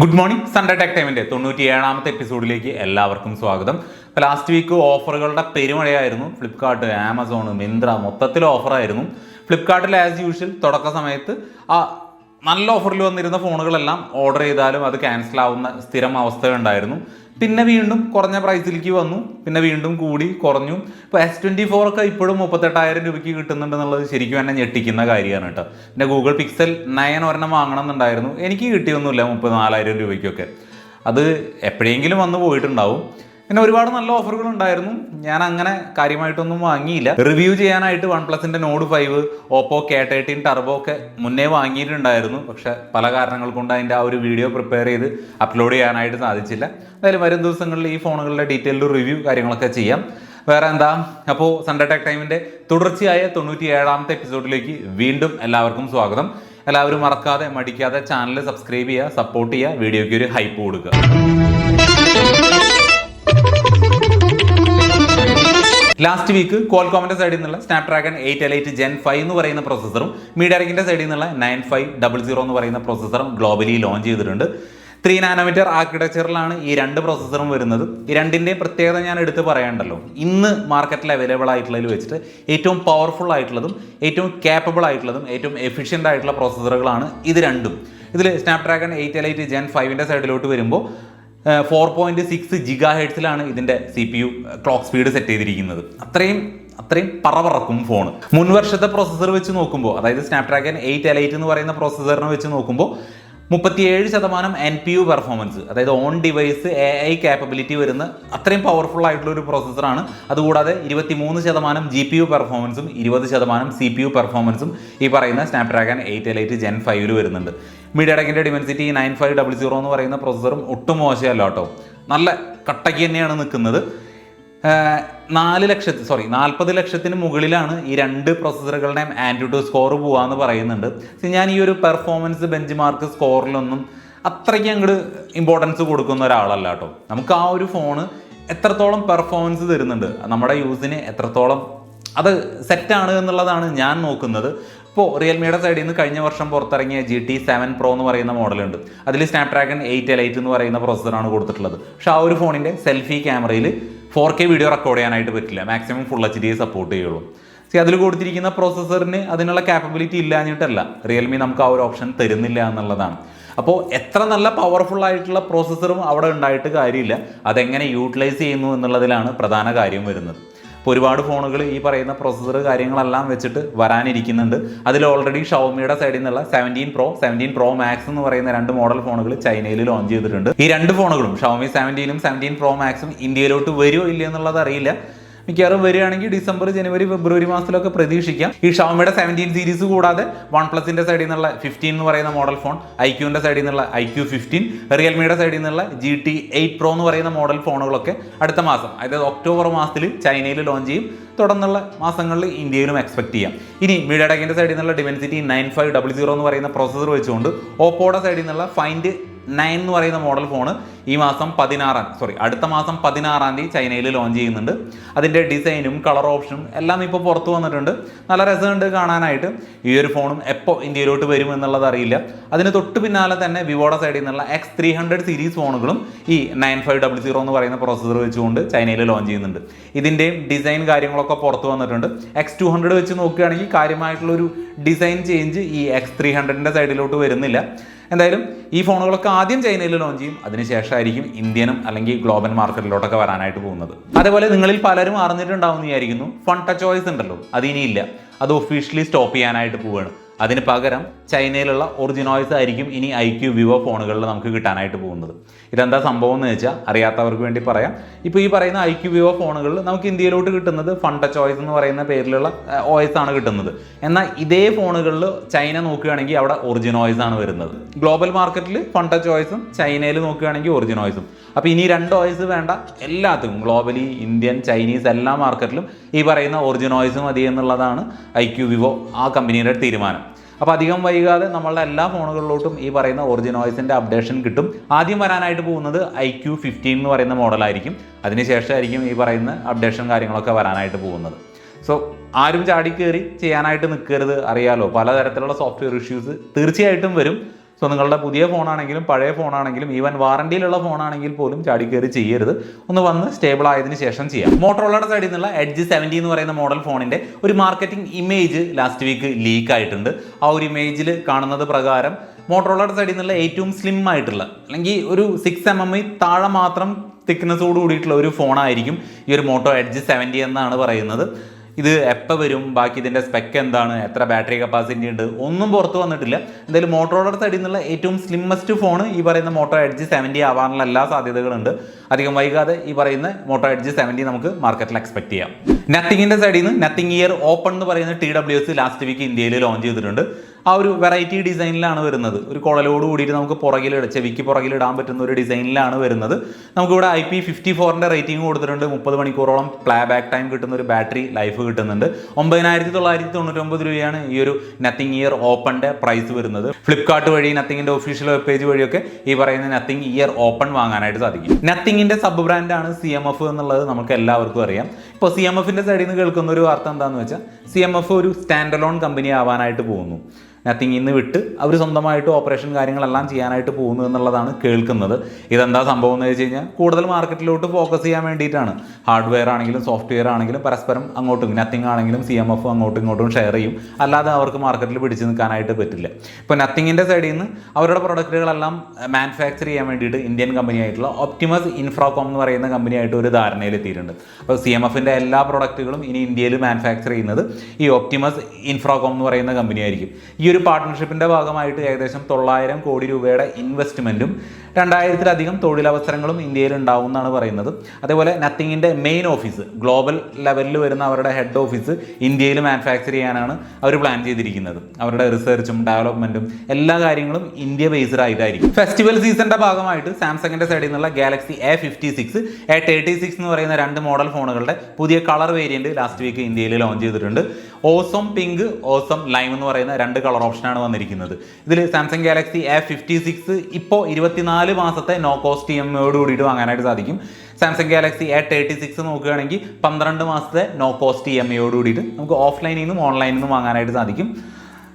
Good morning Sunday tech ടൈമിന്റെ തൊണ്ണൂറ്റി ഏഴാമത്തെ എപ്പിസോഡിലേക്ക് എല്ലാവർക്കും സ്വാഗതം. ലാസ്റ്റ് വീക്ക് ഓഫറുകളുടെ പെരുമഴയായിരുന്നു. ഫ്ലിപ്കാർട്ട് ആമസോൺ മിന്ത്ര മൊത്തത്തിൽ ഓഫറായിരുന്നു ഫ്ലിപ്കാർട്ടിൽ ആസ് യൂഷ്വൽ തുടക്ക സമയത്ത് ആ നല്ല ഓഫറിൽ വന്നിരുന്ന ഫോണുകളെല്ലാം ഓർഡർ ചെയ്താലും അത് ക്യാൻസൽ ആവുന്ന സ്ഥിരം അവസ്ഥയുണ്ടായിരുന്നു. പിന്നെ വീണ്ടും കുറഞ്ഞ പ്രൈസിലേക്ക് വന്നു. പിന്നെ വീണ്ടും കൂടി കുറഞ്ഞു. ഇപ്പോൾ എസ് ട്വന്റി ഫോർ ഒക്കെ ഇപ്പോഴും മുപ്പത്തെട്ടായിരം രൂപയ്ക്ക് കിട്ടുന്നുണ്ടെന്നുള്ളത് ശരിക്കും എന്നെ ഞെട്ടിക്കുന്ന കാര്യമാണ് കേട്ടോ. പിന്നെ ഗൂഗിൾ പിക്സൽ നയൻ ഒരെണ്ണം വാങ്ങണം എന്നുണ്ടായിരുന്നു എനിക്ക് കിട്ടിയൊന്നുമില്ല മുപ്പത്തിനാലായിരം രൂപയ്ക്കൊക്കെ. അത് എപ്പോഴെങ്കിലും വന്ന് പോയിട്ടുണ്ടാവും. പിന്നെ ഒരുപാട് നല്ല ഓഫറുകൾ ഉണ്ടായിരുന്നു ഞാൻ അങ്ങനെ കാര്യമായിട്ടൊന്നും വാങ്ങിയില്ല. റിവ്യൂ ചെയ്യാനായിട്ട് one പ്ലസിന്റെ Nord five Oppo K thirteen turbo ഒക്കെ മുന്നേ വാങ്ങിയിട്ടുണ്ടായിരുന്നു. പക്ഷെ പല കാരണങ്ങൾ കൊണ്ട് അതിന്റെ ആ ഒരു വീഡിയോ പ്രിപ്പയർ ചെയ്ത് അപ്ലോഡ് ചെയ്യാനായിട്ട് സാധിച്ചില്ല. എന്തായാലും വരും ദിവസങ്ങളിൽ ഈ ഫോണുകളുടെ ഡീറ്റെയിൽഡ് റിവ്യൂ കാര്യങ്ങളൊക്കെ ചെയ്യാം. വേറെ എന്താ? അപ്പോൾ സൺഡേ ടെക് ടൈമിന്റെ തുടർച്ചയായ തൊണ്ണൂറ്റി ഏഴാമത്തെ എപ്പിസോഡിലേക്ക് വീണ്ടും എല്ലാവർക്കും സ്വാഗതം. എല്ലാവരും മറക്കാതെ മടിക്കാതെ ചാനൽ സബ്സ്ക്രൈബ് ചെയ്യുക സപ്പോർട്ട് ചെയ്യുക വീഡിയോയ്ക്ക് ഒരു ഹൈപ്പ് കൊടുക്കുക. ലാസ്റ്റ് വീക്ക് കോൾകോമിന്റെ സൈഡിൽ നിന്നുള്ള Snapdragon eight elite gen five എന്ന് പറയുന്ന പ്രോസസറും മീഡിയാടെക്കിന്റെ സൈഡിൽ നിന്നുള്ള നയൻ ഫൈവ് ഡബിൾ സീറോ എന്ന് പറയുന്ന പ്രോസസറും ഗ്ലോബലി ലോഞ്ച് ചെയ്തിട്ടുണ്ട്. ത്രീ നാനോമീറ്റർ ആർക്കിടെക്ചറിലാണ് ഈ രണ്ട് പ്രോസസ്സറും വരുന്നത്. ഈ രണ്ടിന്റെയും പ്രത്യേകത ഞാൻ എടുത്ത് പറയണ്ടല്ലോ. ഇന്ന് മാർക്കറ്റിൽ അവൈലബിൾ ആയിട്ടുള്ളതിൽ വെച്ചിട്ട് ഏറ്റവും പവർഫുൾ ആയിട്ടുള്ളതും ഏറ്റവും കേപ്പബിൾ ആയിട്ടുള്ളതും ഏറ്റവും എഫിഷ്യന്റ് ആയിട്ടുള്ള പ്രോസസ്സറുകളാണ് ഇത് രണ്ടും. ഇതിൽ Snapdragon eight L eight gen ഫൈവിന്റെ സൈഡിലോട്ട് വരുമ്പോൾ ഫോർ പോയിന്റ് സിക്സ് ജിഗാ ഹെഡ്സിലാണ് ഇതിന്റെ C P U clock speed set ചെയ്തിരിക്കുന്നത്. അത്രയും അത്രയും പറവറക്കും ഫോൺ മുൻവർഷത്തെ പ്രോസസ്സർ വെച്ച് നോക്കുമ്പോൾ അതായത് സ്നാപ്ഡ്രാഗൺ എയ്റ്റ് എൽ എയ്റ്റ് എന്ന് പറയുന്ന പ്രോസസ്സറിനെ വെച്ച് നോക്കുമ്പോൾ മുപ്പത്തിയേഴ് ശതമാനം എൻ പി യു പെർഫോമൻസ് അതായത് on device A I capability വരുന്ന അത്രയും പവർഫുൾ ആയിട്ടുള്ള ഒരു പ്രോസസ്സറാണ് അതുകൂടാതെ ഇരുപത്തി മൂന്ന് ശതമാനം ജി പി യു പെർഫോമൻസും ഇരുപത് ശതമാനം സി പി യു പെർഫോമൻസും ഈ പറയുന്ന Snapdragon eight L eight gen ഫൈവിൽ വരുന്നുണ്ട്. മീഡിയടെക്കിന്റെ Dimensity nine five double zero എന്ന് പറയുന്ന പ്രോസസ്സറും ഒട്ടും മോശമല്ല കേട്ടോ. നല്ല കട്ടയ്ക്ക് തന്നെയാണ് നിൽക്കുന്നത്. നാല് ലക്ഷത്തി സോറി നാൽപ്പത് ലക്ഷത്തിന് മുകളിലാണ് ഈ രണ്ട് പ്രോസസ്സറുകളുടെയും ആൻഡ്രോയിഡ് സ്കോർ പോകാമെന്ന് പറയുന്നുണ്ട്. ഞാൻ ഈ ഒരു പെർഫോമൻസ് ബെഞ്ച് മാർക്ക് സ്കോറിലൊന്നും അത്രയ്ക്ക് അങ്ങോട്ട് ഇമ്പോർട്ടൻസ് കൊടുക്കുന്ന ഒരാളല്ല കേട്ടോ. നമുക്ക് ആ ഒരു ഫോണ് എത്രത്തോളം പെർഫോമൻസ് തരുന്നുണ്ട് നമ്മുടെ യൂസിന് എത്രത്തോളം അത് സെറ്റാണ് എന്നുള്ളതാണ് ഞാൻ നോക്കുന്നത്. ഇപ്പോൾ റിയൽമിയുടെ സൈഡിൽ നിന്ന് കഴിഞ്ഞ വർഷം പുറത്തിറങ്ങിയ ജി ടി സെവൻ പ്രോ എന്ന് പറയുന്ന മോഡലുണ്ട്. അതിൽ സ്നാപ്ഡ്രാഗൺ എയ്റ്റ് എൽ എയ്റ്റ് എന്ന് പറയുന്ന പ്രോസസ്സറാണ് കൊടുത്തിട്ടുള്ളത്. പക്ഷേ ആ ഒരു ഫോണിന്റെ സെൽഫി ക്യാമറയിൽ ഫോർ കെ വീഡിയോ റെക്കോർഡ് ചെയ്യാനായിട്ട് പറ്റില്ല. മാക്സിമം ഫുൾ എച്ച് ഡിയെ സപ്പോർട്ട് ചെയ്യുള്ളൂ. സി അതിൽ കൊടുത്തിരിക്കുന്ന പ്രോസസ്സറിന് അതിനുള്ള കാപ്പബിലിറ്റി ഇല്ലാഞ്ഞിട്ടല്ല. റിയൽമി നമുക്ക് ആ ഒരു ഓപ്ഷൻ തരുന്നില്ല എന്നുള്ളതാണ്. അപ്പോൾ എത്ര നല്ല പവർഫുൾ ആയിട്ടുള്ള പ്രോസസ്സറും അവിടെ ഉണ്ടായിട്ട് കാര്യമില്ല. അതെങ്ങനെ യൂട്ടിലൈസ് ചെയ്യുന്നു എന്നുള്ളതിലാണ് പ്രധാന കാര്യം വരുന്നത്. ഇപ്പോൾ ഒരുപാട് ഫോണുകൾ ഈ പറയുന്ന പ്രൊസസ്സർ കാര്യങ്ങളെല്ലാം വെച്ചിട്ട് വരാനിരിക്കുന്നുണ്ട്. അതിൽ ഓൾറെഡി ഷവമിയുടെ സൈഡിൽ നിന്നുള്ള seventeen pro seventeen pro max എന്ന് പറയുന്ന രണ്ട് മോഡൽ ഫോണുകൾ ചൈനയിൽ ലോഞ്ച് ചെയ്തിട്ടുണ്ട്. ഈ രണ്ട് ഫോണുകളും ഷവമി സെവന്റീനും സെവന്റീൻ പ്രോ മാക്സും ഇന്ത്യയിലോട്ട് വരുമോ ഇല്ലയോ എന്നുള്ളത് അറിയില്ല. മിക്കവാറും വരികയാണെങ്കിൽ ഡിസംബർ ജനുവരി ഫെബ്രുവരി മാസത്തിലൊക്കെ പ്രതീക്ഷിക്കാം. ഈ ഷവമിയുടെ സെവന്റീൻ സീരീസ് കൂടാതെ വൺ പ്ലസിന്റെ സൈഡിൽ നിന്നുള്ള ഫിഫ്റ്റീൻ എന്ന് പറയുന്ന മോഡൽ ഫോൺ ഐ ക്യൂവിന്റെ സൈഡിൽ നിന്നുള്ള ഐ ക്യൂ ഫിഫ്റ്റീൻ റിയൽമിയുടെ സൈഡിൽ നിന്നുള്ള ജി ടി എയ്റ്റ് പ്രോ എന്ന് പറയുന്ന മോഡൽ ഫോണുകളൊക്കെ അടുത്ത മാസം അതായത് ഒക്ടോബർ മാസത്തിൽ ചൈനയിൽ ലോഞ്ച് ചെയ്യും. തുടർന്നുള്ള മാസങ്ങളിൽ ഇന്ത്യയിലും എക്സ്പെക്ട് ചെയ്യാം. ഇനി മീഡിയ മീഡിയടെക്കിന്റെ സൈഡിൽ നിന്നുള്ള Dimensity nine five double zero എന്ന് പറയുന്ന പ്രോസസ്സർ വെച്ചുകൊണ്ട് ഓപ്പോയുടെ സൈഡിൽ നിന്നുള്ള ഫൈൻഡ് നയൻ എന്ന് പറയുന്ന മോഡൽ ഫോണ് ഈ മാസം പതിനാറാം സോറി അടുത്ത മാസം പതിനാറാം തീയതി ചൈനയിൽ ലോഞ്ച് ചെയ്യുന്നുണ്ട്. അതിന്റെ ഡിസൈനും കളർ ഓപ്ഷനും എല്ലാം ഇപ്പോൾ പുറത്തു വന്നിട്ടുണ്ട്. നല്ല രസമുണ്ട് കാണാനായിട്ട്. ഈ ഒരു ഫോണും എപ്പോൾ ഇന്ത്യയിലോട്ട് വരും എന്നുള്ളത് അറിയില്ല. അതിന് തൊട്ട് പിന്നാലെ തന്നെ വിവോയുടെ സൈഡിൽ നിന്നുള്ള എക്സ് ത്രീ ഹൺഡ്രഡ് സീരീസ് ഫോണുകളും ഈ നയൻ ഫൈവ് ഡബിൾ സീറോ എന്ന് പറയുന്ന പ്രോസസ്സർ വെച്ചുകൊണ്ട് ചൈനയിൽ ലോഞ്ച് ചെയ്യുന്നുണ്ട്. ഇതിന്റെയും ഡിസൈൻ കാര്യങ്ങളൊക്കെ പുറത്തു വന്നിട്ടുണ്ട്. എക്സ് ടു ഹൺഡ്രഡ് വെച്ച് നോക്കുകയാണെങ്കിൽ കാര്യമായിട്ടുള്ളൊരു ഡിസൈൻ ചേഞ്ച് ഈ എക്സ് ത്രീ ഹൺഡ്രഡിന്റെ സൈഡിലോട്ട് വരുന്നില്ല. എന്തായാലും ഈ ഫോണുകളൊക്കെ ആദ്യം ചൈനയിൽ ലോഞ്ച് ചെയ്യും. അതിനുശേഷമായിരിക്കും ഇന്ത്യനും അല്ലെങ്കിൽ ഗ്ലോബൽ മാർക്കറ്റിലോട്ടൊക്കെ വരാനായിട്ട് പോകുന്നത്. അതേപോലെ നിങ്ങളിൽ പലരും അറിഞ്ഞിട്ടുണ്ടാവുന്ന വിചാരിക്കുന്നു. ഫൺ ടച്ച് വോയിസ് ഉണ്ടല്ലോ. അത് ഇനിയില്ല അത് ഒഫീഷ്യലി സ്റ്റോപ്പ് ചെയ്യാനായിട്ട് പോവുകയാണ്. അതിന് പകരം ചൈനയിലുള്ള ഒറിജിനോയ്സ് ആയിരിക്കും ഇനി ഐ ക്യു വിവോ ഫോണുകളിൽ നമുക്ക് കിട്ടാനായിട്ട് പോകുന്നത്. ഇതെന്താ സംഭവം എന്ന് വെച്ചാൽ അറിയാത്തവർക്ക് വേണ്ടി പറയാം. ഇപ്പോൾ ഈ പറയുന്ന ഐ ക്യു വിവോ ഫോണുകളിൽ നമുക്ക് ഇന്ത്യയിലോട്ട് കിട്ടുന്നത് ഫണ്ട ചോയ്സ് എന്ന് പറയുന്ന പേരിലുള്ള ഓയിസ് ആണ് കിട്ടുന്നത്. എന്നാൽ ഇതേ ഫോണുകളിൽ ചൈന നോക്കുകയാണെങ്കിൽ അവിടെ ഒറിജിനോയ്സ് ആണ് വരുന്നത്. ഗ്ലോബൽ മാർക്കറ്റിൽ ഫണ്ട ചോയ്സും ചൈനയിൽ നോക്കുകയാണെങ്കിൽ ഒറിജിനോയ്സും അപ്പോൾ ഇനി രണ്ട് ഓയിസ് വേണ്ട എല്ലാത്തിനും ഗ്ലോബലി ഇന്ത്യൻ ചൈനീസ് എല്ലാ മാർക്കറ്റിലും ഈ പറയുന്ന ഒറിജിനോയ്സ് മതി എന്നുള്ളതാണ് ഐ ക്യു വിവോ ആ കമ്പനിയുടെ തീരുമാനം. അപ്പോൾ അധികം വൈകാതെ നമ്മളുടെ എല്ലാ ഫോണുകളിലോട്ടും ഈ പറയുന്ന ഒറിജിനോയ്സിന്റെ അപ്ഡേഷൻ കിട്ടും. ആദ്യം വരാനായിട്ട് പോകുന്നത് ഐ ക്യു ഫിഫ്റ്റീൻ എന്ന് പറയുന്ന മോഡലായിരിക്കും അതിനുശേഷമായിരിക്കും ഈ പറയുന്ന അപ്ഡേഷൻ കാര്യങ്ങളൊക്കെ വരാനായിട്ട് പോകുന്നത്. സോ ആരും ചാടി ചെയ്യാനായിട്ട് നിൽക്കരുത് അറിയാലോ. പലതരത്തിലുള്ള സോഫ്റ്റ്വെയർ ഇഷ്യൂസ് തീർച്ചയായിട്ടും വരും. സോ നിങ്ങളുടെ പുതിയ ഫോണാണെങ്കിലും പഴയ ഫോണാണെങ്കിലും ഈവൻ വാറണ്ടിയിലുള്ള ഫോണാണെങ്കിൽ പോലും ചാടി കയറി ചെയ്യരുത്. ഒന്ന് വന്ന് സ്റ്റേബിൾ ആയതിനു ശേഷം ചെയ്യാം. മോട്ടോറോളയുടെ സൈഡിൽ നിന്നുള്ള എഡ്ജ് സെവന്റി എന്ന് പറയുന്ന മോഡൽ ഫോണിന്റെ ഒരു marketing image last week leak ആയിട്ടുണ്ട്. ആ ഒരു ഇമേജിൽ കാണുന്നത് പ്രകാരം മോട്ടോറോളയുടെ സൈഡിൽ നിന്നുള്ള ഏറ്റവും സ്ലിം ആയിട്ടുള്ള അല്ലെങ്കിൽ ഒരു സിക്സ് എം എം താഴെ മാത്രം തിക്നെസ്സോട് കൂടിയിട്ടുള്ള ഒരു ഫോണായിരിക്കും ഈ ഒരു മോട്ടോ എഡ്ജ് സെവന്റി എന്നാണ് പറയുന്നത്. ഇത് എപ്പോൾ വരും? ബാക്കി ഇതിന്റെ സ്പെക്ക് എന്താണ്? എത്ര ബാറ്ററി കപ്പാസിറ്റി ഉണ്ട്? ഒന്നും പുറത്ത് വന്നിട്ടില്ല. എന്തായാലും മോട്ടോറുടെ സൈഡിൽ നിന്നുള്ള ഏറ്റവും സ്ലിമ്മസ്റ്റ് ഫോൺ ഈ പറയുന്ന മോട്ടോ എഡ്ജ് സെവന്റി ആവാനുള്ള എല്ലാ സാധ്യതകളുണ്ട്. അധികം വൈകാതെ ഈ പറയുന്ന മോട്ടോ എഡ്ജ് സെവന്റി നമുക്ക് മാർക്കറ്റിൽ എക്സ്പെക്ട് ചെയ്യാം. നത്തിങ്ങിന്റെ സൈഡിൽ നിന്ന് നത്തിങ് ഇയർ ഓപ്പൺ എന്ന് പറയുന്ന T W S last week ഇന്ത്യയിൽ ലോഞ്ച് ചെയ്തിട്ടുണ്ട്. ആ ഒരു വെറൈറ്റി ഡിസൈനിലാണ് വരുന്നത്. ഒരു കുഴലോട് കൂടിയിട്ട് നമുക്ക് പുറകിൽ ചെവിക്ക് പുറകിൽ ഇടാൻ പറ്റുന്ന ഒരു ഡിസൈനിലാണ് വരുന്നത്. നമുക്കിവിടെ ഐ പി ഫിഫ്റ്റി ഫോറിന്റെ റേറ്റിംഗ് കൊടുത്തിട്ടുണ്ട്. മുപ്പത് മണിക്കൂറോളം പ്ലേ ബാക്ക് ടൈം കിട്ടുന്ന ഒരു ബാറ്ററി ലൈഫ് കിട്ടുന്നുണ്ട്. ഒമ്പതിനായിരത്തി തൊള്ളായിരത്തി തൊണ്ണൂറ്റൊമ്പത് രൂപയാണ് ഈ ഒരു നത്തിങ് ഇയർ ഓപ്പണിന്റെ പ്രൈസ് വരുന്നത്. ഫ്ലിപ്കാർട്ട് വഴി നത്തിങ്ങിന്റെ ഒഫീഷ്യൽ വെബ് പേജ് വഴിയൊക്കെ ഈ പറയുന്ന നത്തിങ് ഇയർ ഓപ്പൺ വാങ്ങാനായിട്ട് സാധിക്കും. നത്തിങ്ങിന്റെ സബ് ബ്രാൻഡാണ് സി എം എഫ് എന്നുള്ളത് നമുക്ക് എല്ലാവർക്കും അറിയാം. ഇപ്പോൾ സി എം എഫിന്റെ സൈഡിൽ നിന്ന് കേൾക്കുന്ന ഒരു വാർത്ത എന്താണെന്ന് വെച്ചാൽ സി എം എഫ് ഒരു സ്റ്റാൻഡ് അലോൺ കമ്പനി ആവാനായിട്ട് പോകുന്നു. നത്തിങ് ഇന്ന് വിട്ട് അവർ സ്വന്തമായിട്ട് ഓപ്പറേഷൻ കാര്യങ്ങളെല്ലാം ചെയ്യാനായിട്ട് പോകുന്നു എന്നുള്ളതാണ് കേൾക്കുന്നത്. ഇതെന്താ സംഭവം എന്ന് വെച്ച് കഴിഞ്ഞാൽ കൂടുതൽ മാർക്കറ്റിലോട്ട് ഫോക്കസ് ചെയ്യാൻ വേണ്ടിയിട്ടാണ്. ഹാർഡ്വെയർ ആണെങ്കിലും സോഫ്റ്റ്വെയർ ആണെങ്കിലും പരസ്പരം അങ്ങോട്ടും നത്തിങ് ആണെങ്കിലും സി എം എഫ് അങ്ങോട്ടും ഇങ്ങോട്ടും ഷെയർ ചെയ്യും. അല്ലാതെ അവർക്ക് മാർക്കറ്റിൽ പിടിച്ചു നിൽക്കാനായിട്ട് പറ്റില്ല. ഇപ്പോൾ നത്തിങ്ങിന്റെ സൈഡിൽ നിന്ന് അവരുടെ പ്രൊഡക്റ്റുകളെല്ലാം മാനുഫാക്ചർ ചെയ്യാൻ വേണ്ടിയിട്ട് ഇന്ത്യൻ കമ്പനി ആയിട്ടുള്ള ഒപ്റ്റിമസ് ഇൻഫ്രാകോം എന്ന് പറയുന്ന കമ്പനിയായിട്ട് ഒരു ധാരണയിലെത്തിയിട്ടുണ്ട് അപ്പോൾ സി എം എഫിന്റെ എല്ലാ പ്രൊഡക്റ്റുകളും ഇനി ഇന്ത്യയിൽ മാനുഫാക്ചർ ചെയ്യുന്നത് ഈ ഒപ്റ്റിമസ് ഇൻഫ്രാകോം എന്ന് പറയുന്ന കമ്പനി ആയിരിക്കും. ഈ ഒരു പാർട്ട്ണർഷിപ്പിന്റെ ഭാഗമായിട്ട് ഏകദേശം തൊള്ളായിരം കോടി രൂപയുടെ ഇൻവെസ്റ്റ്മെന്റും രണ്ടായിരത്തിലധികം തൊഴിലവസരങ്ങളും ഇന്ത്യയിൽ ഉണ്ടാവും എന്നാണ് പറയുന്നത്. അതേപോലെ നത്തിങ്ങിന്റെ മെയിൻ ഓഫീസ് ഗ്ലോബൽ ലെവലിൽ വരുന്ന അവരുടെ ഹെഡ് ഓഫീസ് ഇന്ത്യയിൽ മാനുഫാക്ചർ ചെയ്യാനാണ് അവർ പ്ലാൻ ചെയ്തിരിക്കുന്നത്. അവരുടെ റിസർച്ചും ഡെവലപ്മെന്റും എല്ലാ കാര്യങ്ങളും ഇന്ത്യ ബേസ്ഡ് ആയിട്ടായിരിക്കും. ഫെസ്റ്റിവൽ സീസണിന്റെ ഭാഗമായിട്ട് സാംസങ്ങിന്റെ സൈഡിൽ നിന്നുള്ള Galaxy A fifty six A thirty six എന്ന് പറയുന്ന രണ്ട് മോഡൽ ഫോണുകളുടെ പുതിയ കളർ വേരിയന്റ് ലാസ്റ്റ് വീക്ക് ഇന്ത്യയിൽ ലോഞ്ച് ചെയ്തിട്ടുണ്ട്. ഓസം പിങ്ക് ഓസം ലൈം എന്ന് പറയുന്ന രണ്ട് കളർ ഓപ്ഷനാണ് വന്നിരിക്കുന്നത്. ഇതിൽ Samsung Galaxy A fifty six ഇപ്പോൾ ഇരുപത്തിനാല് മാസത്തെ നോ കോസ്റ്റ് ഇ എം ഐയോട് കൂടിയിട്ട് വാങ്ങാനായിട്ട് സാധിക്കും. Samsung Galaxy A thirty six നോക്കുകയാണെങ്കിൽ പന്ത്രണ്ട് മാസത്തെ നോ കോസ്റ്റ് ഇ എം ഐയോട് കൂടിയിട്ട് നമുക്ക് ഓഫ്ലൈനിൽ നിന്നും ഓൺലൈനിൽ നിന്നും വാങ്ങാനായിട്ട് സാധിക്കും.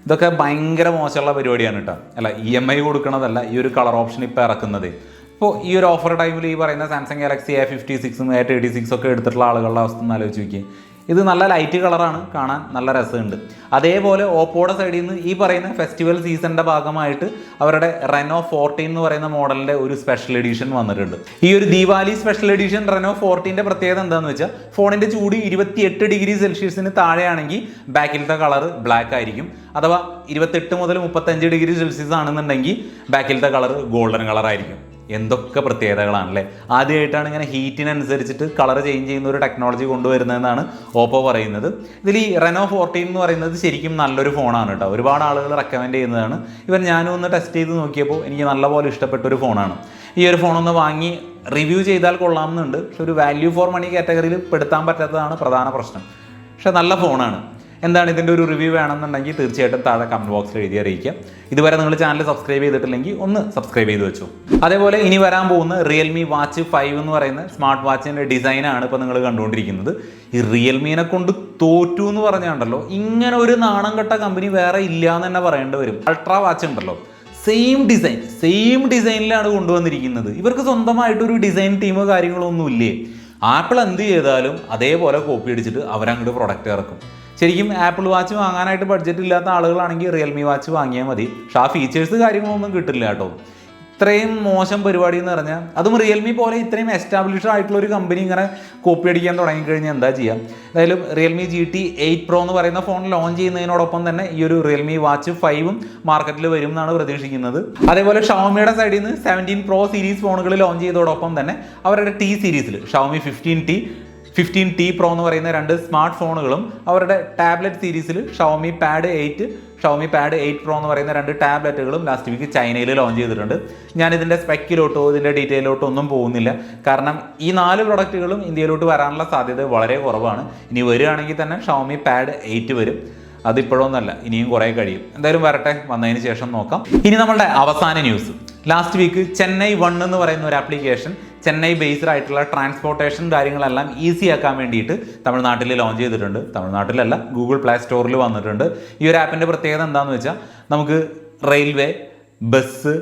ഇതൊക്കെ ഭയങ്കര മോശമുള്ള പരിപാടിയാണ് കേട്ടോ. അല്ല ഇ എം ഐ കൊടുക്കണതല്ല ഈ ഒരു കളർ ഓപ്ഷൻ ഇപ്പോൾ ഇറക്കുന്നത്. ഇപ്പോൾ ഈ ഒരു ഓഫർ ടൈമിൽ ഈ പറയുന്ന സാംസങ് ഗാലക്സി എ ഫിഫ്റ്റി സിക്സും എ തേർട്ടി സിക്സ് ഒക്കെ എടുത്തിട്ടുള്ള ആളുകളുടെ അവസ്ഥ ഒന്ന് ആലോചിച്ച് നോക്കിയേ. ഇത് നല്ല ലൈറ്റ് കളറാണ് കാണാൻ നല്ല രസമുണ്ട്. അതേപോലെ ഓപ്പോയുടെ സൈഡിൽ നിന്ന് ഈ പറയുന്ന ഫെസ്റ്റിവൽ സീസണിന്റെ ഭാഗമായിട്ട് അവരുടെ റെനോ ഫോർട്ടീൻ എന്ന് പറയുന്ന മോഡലിന്റെ ഒരു സ്പെഷ്യൽ എഡിഷൻ വന്നിട്ടുണ്ട്. ഈ ഒരു ദീപാവലി സ്പെഷ്യൽ എഡിഷൻ റെനോ ഫോർട്ടീന്റെ പ്രത്യേകത എന്താണെന്ന് വെച്ചാൽ ഫോണിന്റെ ചൂട് ഇരുപത്തിയെട്ട് ഡിഗ്രി സെൽഷ്യസിന് താഴെയാണെങ്കിൽ ബാക്കിലത്തെ കളർ ബ്ലാക്ക് ആയിരിക്കും. അഥവാ ഇരുപത്തെട്ട് മുതൽ മുപ്പത്തഞ്ച് ഡിഗ്രി സെൽഷ്യസ് ആണെന്നുണ്ടെങ്കിൽ ബാക്കിലത്തെ കളർ ഗോൾഡൻ കളർ ആയിരിക്കും. എന്തൊക്കെ പ്രത്യേകതകളാണല്ലേ? ആദ്യമായിട്ടാണ് ഇങ്ങനെ ഹീറ്റിനനുസരിച്ചിട്ട് കളർ ചേഞ്ച് ചെയ്യുന്ന ഒരു ടെക്നോളജി കൊണ്ടുവരുന്നതെന്നാണ് ഓപ്പോ പറയുന്നത്. ഇതിൽ ഈ റെനോ ഫോർട്ടീൻ എന്ന് പറയുന്നത് ശരിക്കും നല്ലൊരു ഫോണാണ് കേട്ടോ. ഒരുപാട് ആളുകൾ റെക്കമെൻഡ് ചെയ്യുന്നതാണ്. ഇവൻ ഞാനും ഒന്ന് ടെസ്റ്റ് ചെയ്ത് നോക്കിയപ്പോൾ എനിക്ക് നല്ലപോലെ ഇഷ്ടപ്പെട്ട ഒരു ഫോണാണ് ഈ ഒരു ഫോണൊന്ന് വാങ്ങി റിവ്യൂ ചെയ്താൽ കൊള്ളാമെന്നുണ്ട്. പക്ഷെ ഒരു വാല്യൂ ഫോർ മണി കാറ്റഗറിയിൽ പെടുത്താൻ പറ്റാത്തതാണ് പ്രധാന പ്രശ്നം. പക്ഷെ നല്ല ഫോണാണ് എന്താണ് ഇതിന്റെ ഒരു റിവ്യൂ വേണമെന്നുണ്ടെങ്കിൽ തീർച്ചയായിട്ടും താഴെ കമന്റ് ബോക്സിൽ എഴുതി അറിയിക്കുക ഇതുവരെ നിങ്ങൾ ചാനൽ സബ്സ്ക്രൈബ് ചെയ്തിട്ടില്ലെങ്കിൽ ഒന്ന് സബ്സ്ക്രൈബ് ചെയ്ത് വെച്ചു. അതേപോലെ ഇനി വരാൻ പോകുന്ന റിയൽമി വാച്ച് ഫൈവ് എന്ന് പറയുന്ന സ്മാർട്ട് വാച്ചിന്റെ ഡിസൈനാണ് ഇപ്പോൾ നിങ്ങൾ കണ്ടുകൊണ്ടിരിക്കുന്നത്. ഈ റിയൽമീനെ കൊണ്ട് തോറ്റു എന്ന് പറഞ്ഞാണ്ടല്ലോ ഇങ്ങനെ ഒരു നാണം കെട്ട കമ്പനി വേറെ ഇല്ല എന്ന് തന്നെ പറയേണ്ടി വരും. അൾട്രാ വാച്ച് ഉണ്ടല്ലോ. സെയിം ഡിസൈൻ സെയിം ഡിസൈനിലാണ് കൊണ്ടുവന്നിരിക്കുന്നത്. ഇവർക്ക് സ്വന്തമായിട്ടൊരു ഡിസൈൻ ടീമോ കാര്യങ്ങളോ ഒന്നും ഇല്ലേ ആപ്പിൾ എന്ത് ചെയ്താലും അതേപോലെ കോപ്പി അടിച്ചിട്ട് അവരങ്ങോട്ട് പ്രൊഡക്റ്റ് ഇറക്കും. ശരിക്കും ആപ്പിൾ വാച്ച് വാങ്ങാനായിട്ട് ബഡ്ജറ്റ് ഇല്ലാത്ത ആളുകളാണെങ്കിൽ റിയൽമി വാച്ച് വാങ്ങിയാൽ മതി. പക്ഷേ ആ ഫീച്ചേഴ്സ് കാര്യങ്ങളൊന്നും കിട്ടില്ല കേട്ടോ. ഇത്രയും മോശം പരിപാടി എന്ന് പറഞ്ഞാൽ അതും റിയൽമി പോലെ ഇത്രയും എസ്റ്റാബ്ലിഷ്ഡ് ആയിട്ടുള്ള ഒരു കമ്പനി ഇങ്ങനെ കോപ്പി അടിക്കാൻ തുടങ്ങിക്കഴിഞ്ഞാൽ എന്താ ചെയ്യാം? എന്തായാലും Realme G T eight pro എന്ന് പറയുന്ന ഫോൺ ലോഞ്ച് ചെയ്യുന്നതിനോടൊപ്പം തന്നെ ഈ ഒരു റിയൽമി വാച്ച് ഫൈവും മാർക്കറ്റിൽ വരും എന്നാണ് പ്രതീക്ഷിക്കുന്നത്. അതേപോലെ ഷവമിയുടെ സൈഡിൽ നിന്ന് സെവന്റീൻ പ്രോ സീരീസ് ഫോണുകൾ ലോഞ്ച് ചെയ്തതോടൊപ്പം തന്നെ അവരുടെ ടി സീരീസിൽ Xiaomi fifteen T fifteen T pro എന്ന് പറയുന്ന രണ്ട് സ്മാർട്ട് ഫോണുകളും അവരുടെ ടാബ്ലറ്റ് സീരീസിൽ Xiaomi pad eight Xiaomi pad eight pro എന്ന് പറയുന്ന രണ്ട് ടാബ്ലറ്റുകളും ലാസ്റ്റ് വീക്ക് ചൈനയിൽ ലോഞ്ച് ചെയ്തിട്ടുണ്ട്. ഞാൻ ഇതിന്റെ സ്പെക്കിലോട്ടോ ഇതിന്റെ ഡീറ്റെയിലോട്ടോ ഒന്നും പോകുന്നില്ല. കാരണം ഈ നാല് പ്രൊഡക്റ്റുകളും ഇന്ത്യയിലോട്ട് വരാനുള്ള സാധ്യത വളരെ കുറവാണ്. ഇനി വരികയാണെങ്കിൽ തന്നെ ഷവമി പാഡ് എയ്റ്റ് വരും. അതിപ്പോഴൊന്നല്ല ഇനിയും കുറേ കഴിയും. എന്തായാലും വരട്ടെ വന്നതിന് ശേഷം നോക്കാം. ഇനി നമ്മളുടെ അവസാന news last week Chennai one എന്ന് പറയുന്ന ഒരു ആപ്ലിക്കേഷൻ ചെന്നൈ ബേസ്ഡ് ആയിട്ടുള്ള ട്രാൻസ്പോർട്ടേഷൻ കാര്യങ്ങളെല്ലാം ഈസി ആക്കാൻ വേണ്ടിയിട്ട് തമിഴ്നാട്ടിൽ ലോഞ്ച് ചെയ്തിട്ടുണ്ട്. തമിഴ്നാട്ടിലല്ല ഗൂഗിൾ പ്ലേ സ്റ്റോറിൽ വന്നിട്ടുണ്ട്. ഈ ഒരു ആപ്പിന്റെ പ്രത്യേകത എന്താണെന്ന് വെച്ചാൽ നമുക്ക് റെയിൽവേ ബസ്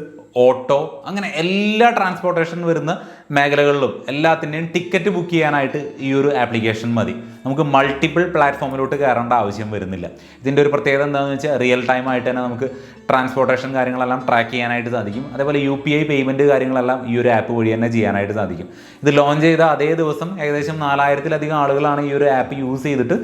ഓട്ടോ അങ്ങനെ എല്ലാ ട്രാൻസ്പോർട്ടേഷൻ വരുന്ന മേഖലകളിലും എല്ലാത്തിന്റെയും ടിക്കറ്റ് ബുക്ക് ചെയ്യാനായിട്ട് ഈ ഒരു ആപ്ലിക്കേഷൻ മതി. നമുക്ക് മൾട്ടിപ്പിൾ പ്ലാറ്റ്ഫോമിലോട്ട് കയറേണ്ട ആവശ്യം വരുന്നില്ല. ഇതിന്റെ ഒരു പ്രത്യേകത എന്താണെന്ന് വെച്ചാൽ റിയൽ ടൈം ആയിട്ട് തന്നെ നമുക്ക് ട്രാൻസ്പോർട്ടേഷൻ കാര്യങ്ങളെല്ലാം ട്രാക്ക് ചെയ്യാനായിട്ട് സാധിക്കും. അതേപോലെ യു പി ഐ പേയ്മെന്റ് കാര്യങ്ങളെല്ലാം ഈ ഒരു ആപ്പ് വഴി തന്നെ ചെയ്യാനായിട്ട് സാധിക്കും. ഇത് ലോഞ്ച് ചെയ്ത അതേ ദിവസം ഏകദേശം നാലായിരത്തിലധികം ആളുകളാണ് ഈ ഒരു ആപ്പ് യൂസ് ചെയ്തിട്ട്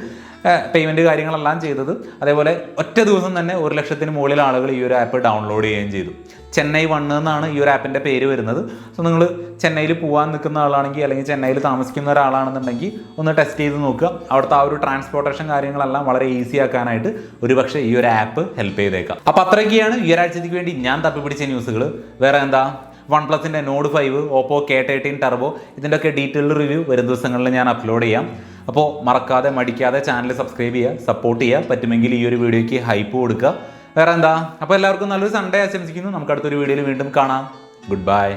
പേയ്മെന്റ് കാര്യങ്ങളെല്ലാം ചെയ്തത്. അതേപോലെ ഒറ്റ ദിവസം തന്നെ ഒരു ലക്ഷത്തിന് മുകളിൽ ആളുകൾ ഈ ഒരു ആപ്പ് ഡൗൺലോഡ് ചെയ്യുകയും ചെയ്തു. ചെന്നൈ വണ്ണ് എന്നാണ് ഈ ഒരു ആപ്പിന്റെ പേര് വരുന്നത്. സോ നിങ്ങൾ ചെന്നൈയിൽ പോകാൻ നിൽക്കുന്ന ആളാണെങ്കിൽ അല്ലെങ്കിൽ ചെന്നൈയിൽ താമസിക്കുന്ന ഒരാളാണെന്നുണ്ടെങ്കിൽ ഒന്ന് ടെസ്റ്റ് ചെയ്ത് നോക്കുക. അവിടുത്തെ ആ ഒരു ട്രാൻസ്പോർട്ടേഷൻ കാര്യങ്ങളെല്ലാം വളരെ ഈസി ആക്കാനായിട്ട് ഒരുപക്ഷെ ഈ ഒരു ആപ്പ് ഹെൽപ്പ് ചെയ്തേക്കാം. അപ്പോൾ അത്രയൊക്കെയാണ് ഈ ഒരാഴ്ചത്തേക്ക് വേണ്ടി ഞാൻ തപ്പിപ്പിടിച്ച ന്യൂസുകൾ വേറെ എന്താ? One പ്ലസിന്റെ Nord five Oppo K thirteen turbo ഇതിന്റെയൊക്കെ ഡീറ്റെയിൽഡ് റിവ്യൂ വരും ദിവസങ്ങളിൽ ഞാൻ അപ്ലോഡ് ചെയ്യാം. അപ്പോൾ മറക്കാതെ മടിക്കാതെ ചാനൽ സബ്സ്ക്രൈബ് ചെയ്യുക സപ്പോർട്ട് ചെയ്യുക. പറ്റുമെങ്കിൽ ഈ ഒരു വീഡിയോയ്ക്ക് ഹൈപ്പ് കൊടുക്കുക. വേറെ എന്താ അപ്പോൾ എല്ലാവർക്കും നല്ലൊരു സൺഡേ ആശംസിക്കുന്നു. നമുക്ക് അടുത്തൊരു വീഡിയോയിൽ വീണ്ടും കാണാം. Good bye